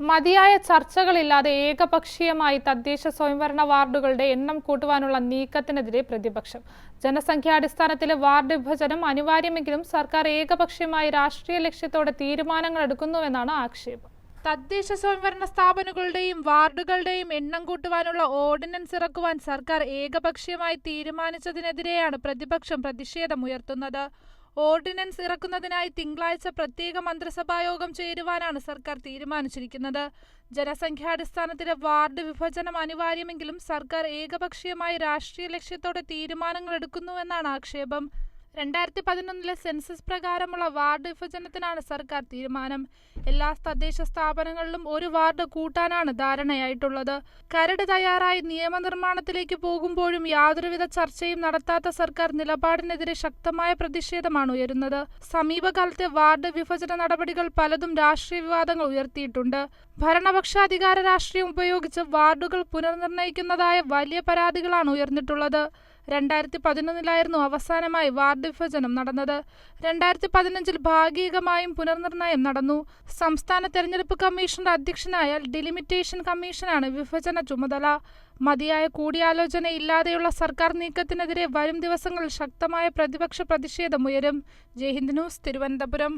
മതിയായ ചർച്ചകളില്ലാതെ ഏകപക്ഷീയമായി തദ്ദേശ സ്വയംഭരണ വാർഡുകളുടെ എണ്ണം കൂട്ടുവാനുള്ള നീക്കത്തിനെതിരെ പ്രതിപക്ഷം. ജനസംഖ്യാടിസ്ഥാനത്തിലെ വാർഡ് വിഭജനം അനിവാര്യമെങ്കിലും സർക്കാർ ഏകപക്ഷീയമായി രാഷ്ട്രീയ ലക്ഷ്യത്തോടെ തീരുമാനങ്ങൾ എടുക്കുന്നുവെന്നാണ് ആക്ഷേപം. തദ്ദേശ സ്വയംഭരണ സ്ഥാപനങ്ങളുടെയും വാർഡുകളുടെയും എണ്ണം കൂട്ടുവാനുള്ള ഓർഡിനൻസ് ഇറക്കുവാൻ സർക്കാർ ഏകപക്ഷീയമായി തീരുമാനിച്ചതിനെതിരെയാണ് പ്രതിപക്ഷം പ്രതിഷേധമുയർത്തുന്നത്. ഓർഡിനൻസ് ഇറക്കുന്നതിനായി തിങ്കളാഴ്ച പ്രത്യേക മന്ത്രിസഭായോഗം ചേരുവാനാണ് സർക്കാർ തീരുമാനിച്ചിരിക്കുന്നത്. ജനസംഖ്യാടിസ്ഥാനത്തിലെ വാർഡ് വിഭജനം അനിവാര്യമെങ്കിലും സർക്കാർ ഏകപക്ഷീയമായി രാഷ്ട്രീയ ലക്ഷ്യത്തോടെ തീരുമാനങ്ങൾ എടുക്കുന്നുവെന്നാണ് ആക്ഷേപം. രണ്ടായിരത്തി പതിനൊന്നിലെ സെൻസസ് പ്രകാരമുള്ള വാർഡ് വിഭജനത്തിനാണ് സർക്കാർ തീരുമാനം. എല്ലാ തദ്ദേശ സ്ഥാപനങ്ങളിലും ഒരു വാർഡ് കൂട്ടാനാണ് ധാരണയായിട്ടുള്ളത്. കരട് തയ്യാറായി നിയമനിർമ്മാണത്തിലേക്ക് പോകുമ്പോഴും യാതൊരുവിധ ചർച്ചയും നടത്താത്ത സർക്കാർ നിലപാടിനെതിരെ ശക്തമായ പ്രതിഷേധമാണ് ഉയരുന്നത്. സമീപകാലത്തെ വാർഡ് വിഭജന നടപടികൾ പലതും രാഷ്ട്രീയ വിവാദങ്ങൾ ഉയർത്തിയിട്ടുണ്ട്. ഭരണപക്ഷാധികാര രാഷ്ട്രീയം ഉപയോഗിച്ച് വാർഡുകൾ പുനർനിർണയിക്കുന്നതായ വലിയ പരാതികളാണ് ഉയർന്നിട്ടുള്ളത്. രണ്ടായിരത്തി പതിനൊന്നിലായിരുന്നു അവസാനമായി വാർഡ് വിഭജനം നടന്നത്. രണ്ടായിരത്തി പതിനഞ്ചിൽ ഭാഗികമായും പുനർനിർണയം നടന്നു. സംസ്ഥാന തെരഞ്ഞെടുപ്പ് കമ്മീഷന്റെ അധ്യക്ഷനായ ഡിലിമിറ്റേഷൻ കമ്മീഷനാണ് വിഭജന ചുമതല. മതിയായ കൂടിയാലോചന ഇല്ലാതെയുള്ള സർക്കാർ നീക്കത്തിനെതിരെ വരും ദിവസങ്ങളിൽ ശക്തമായ പ്രതിപക്ഷ പ്രതിഷേധമുയരും ജയ്ഹിന്ദ് ന്യൂസ് തിരുവനന്തപുരം.